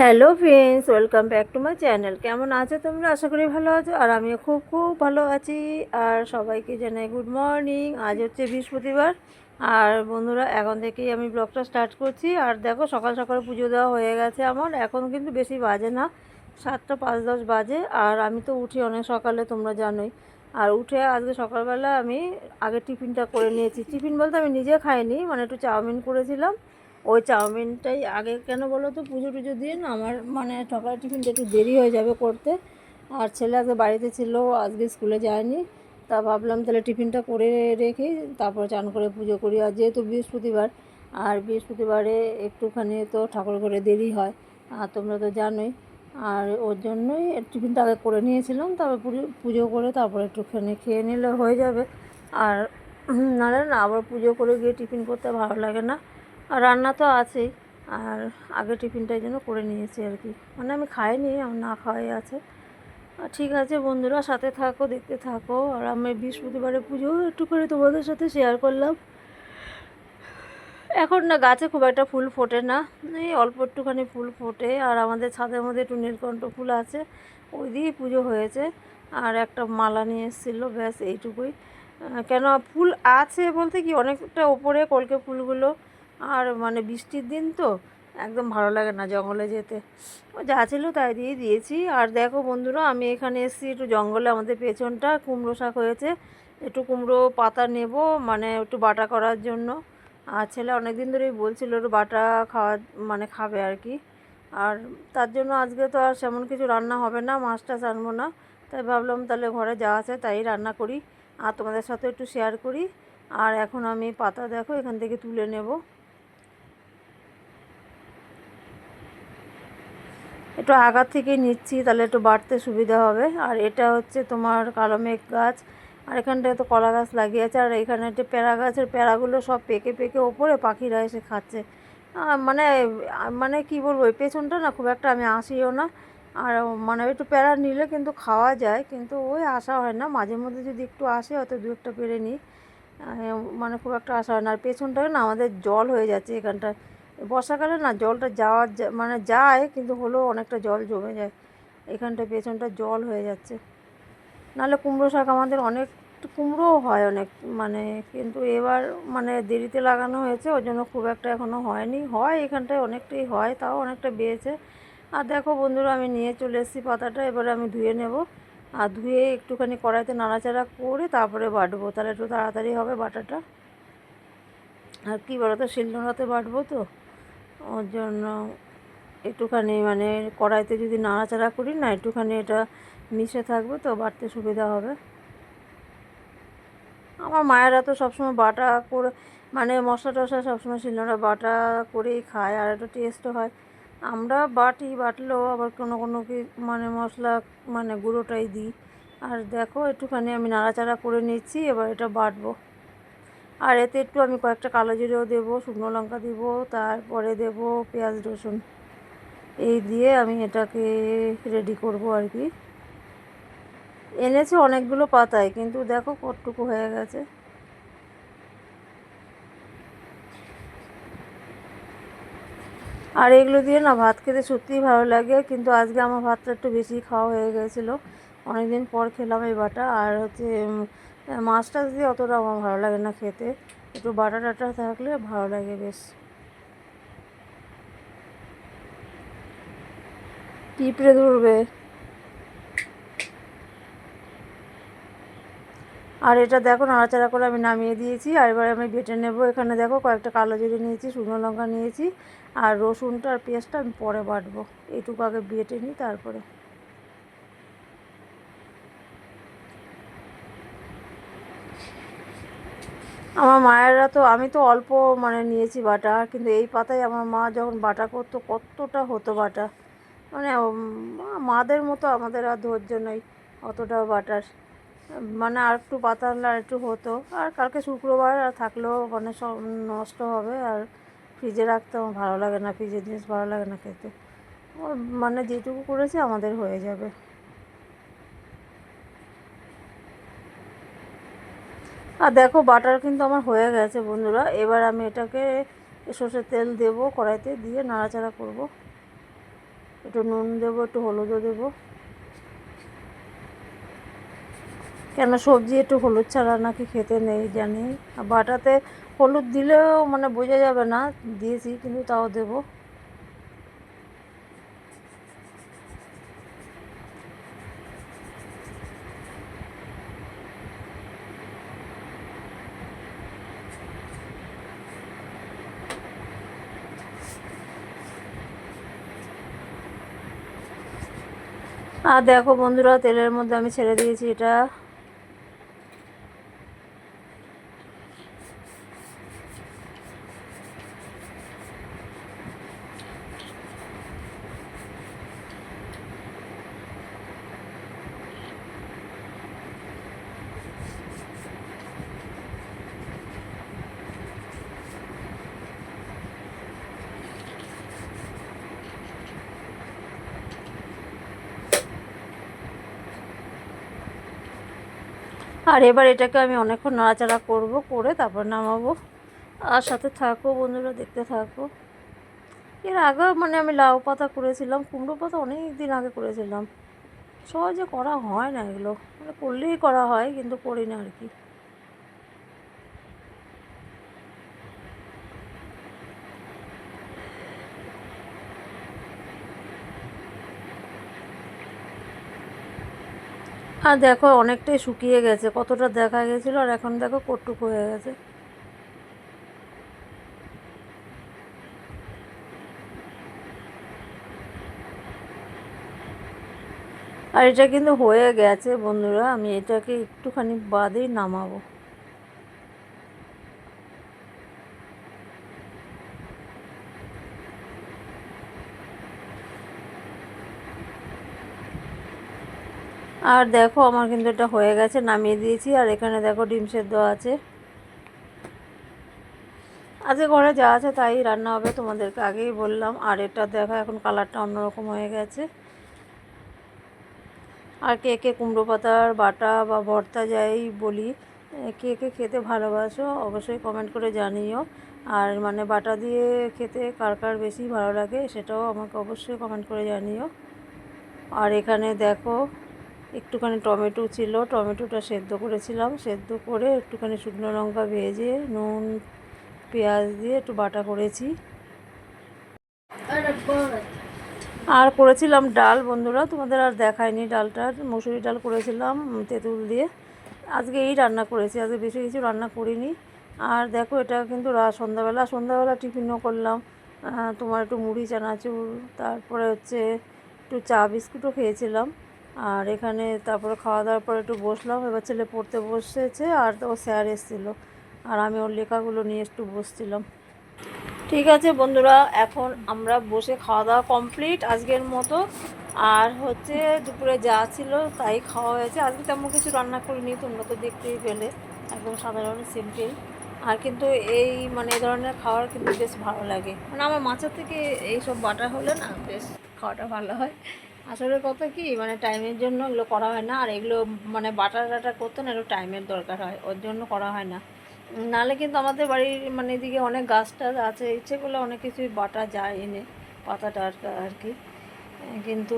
Hello friends, welcome back to my channel. কেমন আছো তোমরা? আশা করি ভালো আছো, আর আমিও খুব খুব ভালো আছি। আর সবাইকে জানাই গুড মর্নিং আজ হচ্ছে বৃহস্পতিবার, আর বন্ধুরা, এখন থেকেই আমি ব্লগটা স্টার্ট করছি। আর দেখো, সকাল সকাল পুজো দেওয়া হয়ে গেছে আমার। এখন কিন্তু বেশি বাজে না, সাতটা পাঁচ দশ বাজে। আর আমি তো উঠি অনেক সকালে, তোমরা জানোই। আর উঠে আজকে সকালবেলা আমি আগে টিফিনটা করে নিয়েছি। টিফিন বলতে আমি নিজে খাইনি মানে একটু চাউমিন করেছিলাম। ওই চাউমিনটাই আগে কেন বলো তো? পুজো টুজো দিয়ে না আমার মানে সকালে টিফিনটা একটু দেরি হয়ে যাবে করতে। আর ছেলে আজকে বাড়িতে ছিল, আজকে স্কুলে যায়নি। তা ভাবলাম তাহলে টিফিনটা করে রেখে তারপর চান করে পুজো করি। আর যেহেতু বৃহস্পতিবার, আর বৃহস্পতিবারে একটুখানি তো ঠাকুর ঘরে দেরি হয়, আর তোমরা তো জানোই। আর ওর জন্যই টিফিনটা আগে করে নিয়েছিলাম, তারপর পুজো পুজো করে তারপর একটুখানি খেয়ে নিলে হয়ে যাবে। আর নাহলে না, আবার পুজো করে গিয়ে টিফিন করতে ভালো লাগে না। রান্না তো আছেই। আর আগে টিফিনটাই জন্য করে নিয়েছি আর কি। মানে আমি খাইনি, আমার না খাওয়াই আছে। আর ঠিক আছে বন্ধুরা, সাথে থাকো, দেখতে থাকো। আর আমি বৃহস্পতিবারে পুজো, একটু করে তোমাদের সাথে শেয়ার করলাম। এখন না গাছে খুব একটা ফুল ফোটে না। এই অল্প একটুখানি ফুল ফোটে। আর আমাদের ছাদের মধ্যে একটু নীলকণ্ঠ ফুল আছে। ওই দিয়েই পুজো হয়েছে। আর একটা মালা নিয়ে এসেছিল, ব্যাস এইটুকুই। কেন ফুল আছে বলতে কি, অনেকটা ওপরে কলকে ফুলগুলো আর মানে বৃষ্টির দিন তো একদম ভালো লাগে না জঙ্গলে যেতে। ও যা ছিল তাই দিয়ে দিয়েছি। আর দেখো বন্ধুরা, আমি এখানে এসেছি একটু জঙ্গলে। আমাদের পেছনটা কুমড়ো শাক হয়েছে। একটু কুমড়ো পাতা নেব মানে একটু বাটা করার জন্য। আর ছেলে অনেক দিন ধরেই বলছিল একটু বাটা খাওয়া মানে খাবে আর কি। আর তার জন্য আজকে তো আর সেমন কিছু রান্না হবে না, মাছ টাছ আনব না। তাই ভাবলাম তাহলে ঘরে যা আছে তাই রান্না করি। আর তোমাদের সাথে একটু শেয়ার করি। আর এখন আমি পাতা দেখো, এখান থেকে তুলে নেব। একটু আগার থেকে নিচ্ছি, তাহলে একটু বাড়তে সুবিধা হবে। আর এটা হচ্ছে তোমার কালো মেঘ গাছ। আর এখানটায় তো কলা গাছ লাগিয়েছে আর এখানে একটা প্যারা গাছের প্যারাগুলো সব পেকে পেকে ওপরে পাখিরা এসে খাচ্ছে। মানে মানে কি বলব, এই পেছনটা না খুব একটা আমি আসিও না। আর মানে একটু প্যারা নিলে কিন্তু খাওয়া যায়, কিন্তু ওই আসা হয় না। মাঝে মধ্যে যদি একটু আসে, হয়তো দু একটা পেরে নিই। মানে খুব একটা আসা হয় না। আর পেছনটায় না আমাদের জল হয়ে যাচ্ছে এখানটায়। বর্ষাকালে না জলটা যাওয়ার মানে যায়, কিন্তু হলেও অনেকটা জল জমে যায়। এখানটা পেছনটা জল হয়ে যাচ্ছে। নাহলে কুমড়ো শাক আমাদের অনেক, কুমড়োও হয় অনেক মানে কিন্তু এবার মানে দেরিতে লাগানো হয়েছে ওই জন্য খুব একটা এখনও হয়নি। হয় এখানটায় অনেকটাই হয়, তাও অনেকটা বেড়েছে। আর দেখো বন্ধুরা, আমি নিয়ে চলে এসেছি পাতাটা, এবারে আমি ধুয়ে নেব। আর ধুয়ে একটুখানি কড়াইতে নাড়াচাড়া করে তারপরে বাটবো। তাহলে একটু তাড়াতাড়ি হবে বাটাটা। আর কী বলো তো শিলনোড়াতে বাটবো তো? ওর জন্য একটুখানি মানে কড়াইতে যদি নাড়াচাড়া করি না, একটুখানি এটা মিশে থাকবে তো বাটতে সুবিধা হবে। আমার মায়েরা তো সবসময় বাটা করে মানে মশলা টশলা সবসময় শিলনোড়া বাটা করেই খায় আর একটু টেস্টও হয়। আমরা বাটি বাটলেও আবার কোনো কোনো কি মানে মশলা মানে গুঁড়োটাই দিই। আর দেখো একটুখানি আমি নাড়াচাড়া করে নিচ্ছি, এবার এটা বাটবো। আর এতে একটু আমি কয়েকটা কালো জিরেও দেবো, শুকনো লঙ্কা দিব, তারপরে দেবো পেঁয়াজ, রসুন। এই দিয়ে আমি এটাকে রেডি করব আর কি। এনেছে অনেকগুলো পাতায়, কিন্তু দেখো কতটুকু হয়ে গেছে। আর এগুলো দিয়ে না ভাত খেতে সত্যিই ভালো লাগে, কিন্তু আজকে আমার ভাতটা একটু বেশি খাওয়া হয়ে গেছিল। অনেকদিন পর খেলাম এই বাটা, আর হচ্ছে মাছ টাছ দিয়ে অতটা আমার ভালো লাগে না খেতে, একটু বাটা টাটা থাকলে ভালো লাগে বেশ। পিঁপড়ে ধরবে। আর এটা দেখো, নাড়াচাড়া করে আমি নামিয়ে দিয়েছি, আর এবার আমি বেটে নেব। এখানে দেখো, কয়েকটা কালো জিরে নিয়েছি, শুকনো লঙ্কা নিয়েছি, আর রসুনটা আর পেঁয়াজটা আমি পরে বাটবো। এইটুকু আগে বেটে নিই, তারপরে। আমার মায়েরা তো, আমি তো অল্প মানে নিয়েছি বাটা, কিন্তু এই পাতায় আমার মা যখন বাটা করতো, কতটা হতো বাটা। মানে মাদের মতো আমাদের আর ধৈর্য নেই অতটা বাটার। মানে আর একটু পাতা আর একটু হতো। আর কালকে শুক্রবার আর থাকলেও মানে সব নষ্ট হবে। আর ফ্রিজে রাখতে আমার ভালো লাগে না, ফ্রিজের জিনিস ভালো লাগে না খেতে। মানে যেটুকু করেছে আমাদের হয়ে যাবে। আর দেখো বাটার কিন্তু আমার হয়ে গেছে বন্ধুরা। এবার আমি এটাকে সর্ষের তেল দেবো, কড়াইতে দিয়ে নাড়াচাড়া করব। একটু নুন দেবো, একটু হলুদও দেবো। কেন সবজি একটু হলুদ ছাড়া নাকি খেতে নেই জানি। আর বাটাতে হলুদ দিলেও মানে বোঝা যাবে না, দিয়েছি কিন্তু তাও দেবো। আর দেখো বন্ধুরা তেলের মধ্যে আমি ছেড়ে দিয়েছি এটা। আর এবার এটাকে আমি অনেকক্ষণ নাড়াচাড়া করব, করে তারপর নামাবো। আর সাথে থাকো বন্ধুরা, দেখতে থাকো। এর আগে মানে আমি লাউ পাতা করেছিলাম, কুমড়ো পাতা অনেক দিন আগে করেছিলাম। সহজে করা হয় না এগুলো। মানে করলেই করা হয়, কিন্তু করি না আর কি। আর দেখো, অনেকটাই শুকিয়ে গেছে, কতটা দেখা গেছিল, আর এখন দেখো কটুক হয়ে গেছে। আর এটা কিন্তু হয়ে গেছে, বন্ধুরা, আমি এটাকে একটুখানি বাদেই নামাবো। আর দেখো, আমার কিন্তু এটা হয়ে গেছে, নামিয়ে দিয়েছি, আর এখানে দেখো ডিম সেদ্ধ আছে। আজকে ঘরে যা আছে তাই রান্না হবে, তোমাদেরকে আগেই বললাম। আর এটা দেখো, এখন কালারটা অন্যরকম হয়ে গেছে। আর কে কে কুমড়ো পাতার বাটা বা ভর্তা যাই বলি, কে কে খেতে ভালোবাসো অবশ্যই কমেন্ট করে জানিও। আর মানে বাটা দিয়ে খেতে কার কার বেশি ভালো লাগে সেটাও আমাকে অবশ্যই কমেন্ট করে জানিও। আর এখানে দেখো একটুখানি টমেটো ছিল, টমেটোটা সেদ্ধ করেছিলাম। সেদ্ধ করে একটুখানি শুকনো লঙ্কা ভেজে, নুন, পেঁয়াজ দিয়ে একটু বাটা করেছি। আর করেছিলাম ডাল বন্ধুরা, তোমাদের আর দেখায়নি ডালটা মুসুরি ডাল করেছিলাম, তেঁতুল দিয়ে। আজকে এই রান্না করেছি, আজকে বেশি কিছু রান্না করিনি। আর দেখো, এটা কিন্তু রা, সন্ধ্যাবেলা সন্ধ্যাবেলা টিফিনও করলাম। তোমার একটু মুড়ি, চানাচুর, তারপরে হচ্ছে একটু চা বিস্কুটও খেয়েছিলাম। আর এখানে তারপরে খাওয়া দাওয়ার পর একটু বসলাম, এবার ছেলে পড়তে বসেছে আর ও স্যার এসেছিল। আর আমি ওর লেখাগুলো নিয়ে একটু বসছিলাম। ঠিক আছে বন্ধুরা, এখন আমরা বসে খাওয়া দাওয়া কমপ্লিট আজকের মতো। আর হচ্ছে দুপুরে যা ছিল তাই খাওয়া হয়েছে। আজকে তেমন কিছু রান্না করিনি, তোমরা তো দেখতেই পেলে। একদম সাধারণ সিম্পল আর কিন্তু এই মানে এই ধরনের খাবার কিন্তু বেশ ভালো লাগে। মানে আমার মাছের থেকে এইসব বাটা হলে না বেশ খাওয়াটা ভালো হয়। আসলে কথা কি মানে টাইমের জন্য এগুলো করা হয় না, আর এগুলো মানে বাটার টাটা করতে না একটু টাইমের দরকার হয়, ওর জন্য করা হয় না। নাহলে কিন্তু আমাদের বাড়ির মানে এদিকে অনেক গাছ টাছ আছে, ইচ্ছে অনেক কিছুই বাটা যায় এনে, পাতাটা আর আর কি। কিন্তু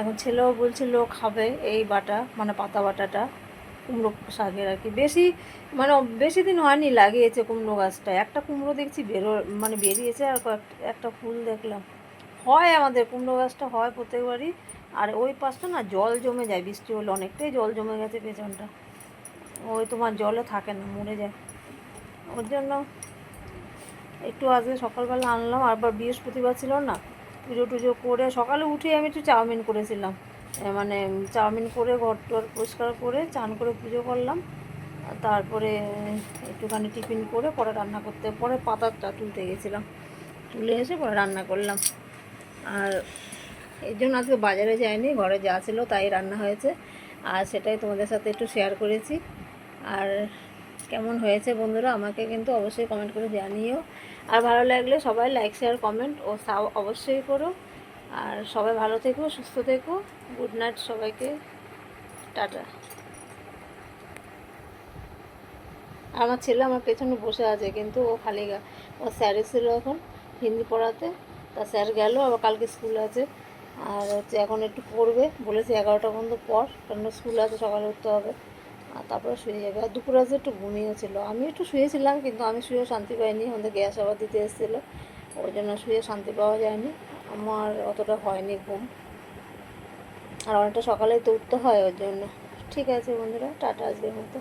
এখন ছেলেও বলছিল খাবে এই বাটা মানে পাতা বাটাটা, কুমড়ো শাকের আর কি। বেশি মানে বেশি দিন হয়নি, লাগিয়েছে কুমড়ো গাছটা। একটা কুমড়ো দেখছি বেরো মানে বেরিয়েছে আর একটা ফুল দেখলাম। হয় আমাদের, কুমড়ো গাছটা হয় প্রত্যেকবারই। আর ওই পাশটা না জল জমে যায়, বৃষ্টি হলে অনেকটাই জল জমে গেছে পেছনটা। ওই তোমার জলে থাকে না, মরে যায়। ওর জন্য একটু আজকে সকালবেলা আনলাম, আবার বৃহস্পতিবার ছিল না, পুজো টুজো করে সকালে উঠে আমি একটু চাউমিন করেছিলাম। মানে চাউমিন করে ঘর টর পরিষ্কার করে চান করে পুজো করলাম। তারপরে একটুখানি টিফিন করে পরে রান্না করতে, পরে পাতাটা তুলতে গেছিলাম। তুলে এসে পরে রান্না করলাম। আর এই জন্য আজকে বাজারে যায়নি ঘরে যা ছিল তাই রান্না হয়েছে। আর সেটাই তোমাদের সাথে একটু শেয়ার করেছি। আর কেমন হয়েছে বন্ধুরা, আমাকে কিন্তু অবশ্যই কমেন্ট করে জানিও। আর ভালো লাগলে সবাই লাইক শেয়ার কমেন্ট ও সাও অবশ্যই করো। আর সবাই ভালো থেকো, সুস্থ থেকো। গুড নাইট সবাইকে। টাটা। আমার ছেলে আমার পেছনে বসে আছে, কিন্তু ও খালি ও স্যার ছিল এখন হিন্দি পড়াতে। তা স্যার গেল, আবার কালকে স্কুল আছে। আর হচ্ছে এখন একটু পড়বে, বলেছে এগারোটা পর্যন্ত পর কারণ স্কুল আছে, সকালে উঠতে হবে। আর তারপরে শুয়ে যাবে। আর দুপুরে আজকে একটু ঘুমিয়েছিল আমি একটু শুয়েছিলাম, কিন্তু আমি শুয়ে শান্তি পাইনি। আমাদের গ্যাস আবার দিতে এসেছিল, ওই জন্য শুয়ে শান্তি পাওয়া যায়নি। আমার অতটা হয়নি ঘুম। আর অনেকটা সকালেই তো উঠতে হয় ওর জন্য। ঠিক আছে বন্ধুরা, টাটা আজকের মতো।